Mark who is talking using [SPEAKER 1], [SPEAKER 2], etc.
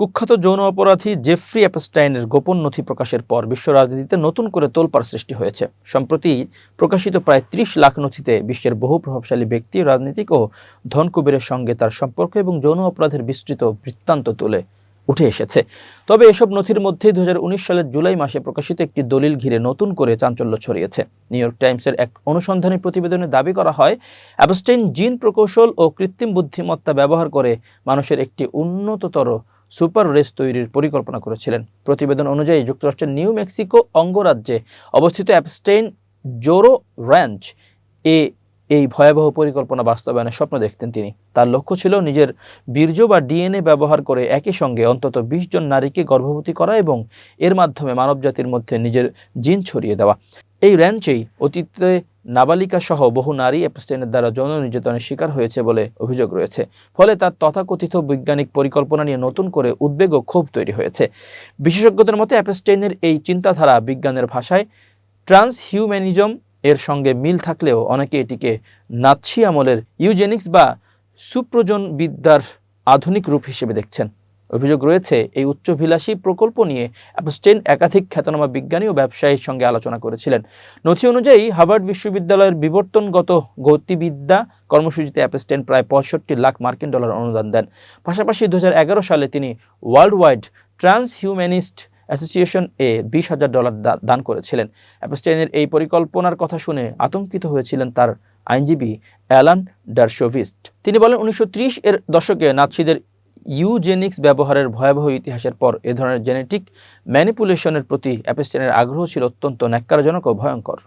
[SPEAKER 1] কুখ্যাত যৌন অপরাধী জেফ্রি অ্যাপস্টাইনের গোপন নথি প্রকাশের পর বিশ্ব রাজনীতিতে নতুন করে তোলপাড় সৃষ্টি হয়েছে। সম্প্রতি প্রকাশিত প্রায় ত্রিশ লাখ নথিতে বিশ্বের বহু প্রভাবশালী ব্যক্তি, রাজনীতিক ও ধনকুবেরের সঙ্গে তার সম্পর্ক এবং যৌন অপরাধের বিস্তৃত বৃত্তান্ত তুলে উঠে এসেছে। তবে এসব নথির মধ্যে দু হাজার উনিশ সালের জুলাই মাসে প্রকাশিত একটি দলিল ঘিরে নতুন করে চাঞ্চল্য ছড়িয়েছে। নিউ ইয়র্ক টাইমসের এক অনুসন্ধানী প্রতিবেদনে দাবি করা হয় অ্যাবস্টেইন জিন প্রকৌশল ও কৃত্রিম বুদ্ধিমত্তা ব্যবহার করে মানুষের একটি উন্নততর সুপার রেস তৈরির পরিকল্পনা করেছিলেন। প্রতিবেদন অনুযায়ী যুক্তরাষ্ট্রের নিউ মেক্সিকো অঙ্গরাজ্যে অবস্থিত অ্যাপস্টেইন জোরো র্যাঞ্চ এ এই ভয়াবহ পরিকল্পনা বাস্তবায়নের স্বপ্ন দেখতেন তিনি। তার লক্ষ্য ছিল নিজের বীর্য বা ডিএনএ ব্যবহার করে একই সঙ্গে অন্তত বিশ জন নারীকে গর্ভবতী করা এবং এর মাধ্যমে মানবজাতির মধ্যে নিজের জিন ছড়িয়ে দেওয়া। এই র্যাঞ্চেই অতীতে নাবালিকা সহ বহু নারী অ্যাপস্টেইনের দ্বারা যৌন নির্যাতনের শিকার হয়েছে বলে অভিযোগ রয়েছে। ফলে তার তথাকথিত বৈজ্ঞানিক পরিকল্পনা নিয়ে নতুন করে উদ্বেগ ও ক্ষোভ তৈরি হয়েছে। বিশেষজ্ঞদের মতে, অ্যাপস্টেইনের এই চিন্তাধারা বিজ্ঞানের ভাষায় ট্রান্স হিউম্যানিজম এর সঙ্গে মিল থাকলেও অনেকে এটিকে নাৎসি আমলের ইউজেনিক্স বা সুপ্রজন বিদ্যার আধুনিক রূপ হিসেবে দেখছেন। অভিযোগ রয়েছে, এই উচ্চভিলাষী প্রকল্প নিয়ে অ্যাপস্টেইন একাধিক খ্যাতনামা বিজ্ঞানী ও ব্যবসায়ীর সঙ্গে আলোচনা করেছিলেন। নথি অনুযায়ী হার্ভার্ড বিশ্ববিদ্যালয়ের বিবর্তনগত গতিবিদ্যা কর্মসূচিতে অ্যাপস্টেইন প্রায় পঁয়ষট্টি লাখ মার্কিন ডলার অনুদান দেন। পাশাপাশি দু হাজার এগারো সালে তিনি world wide transhumanist association এ বিশ হাজার ডলার দান করেছিলেন। অ্যাপস্টেইনের এই পরিকল্পনার কথা শুনে আতঙ্কিত হয়েছিলেন তার আইনজীবী অ্যালান ডারশোভিস্ট। তিনি বলেন, উনিশশো ত্রিশ এর দশকে নাৎসিদের ইউজেনিক্স ব্যবহারের ভয়াবহ ইতিহাসের পর এ ধরনের জেনেটিক ম্যানিপুলেশনের প্রতি অ্যাপেস্টেনের আগ্রহ ছিল অত্যন্ত ন্যাক্কারজনক ও ভয়ঙ্কর।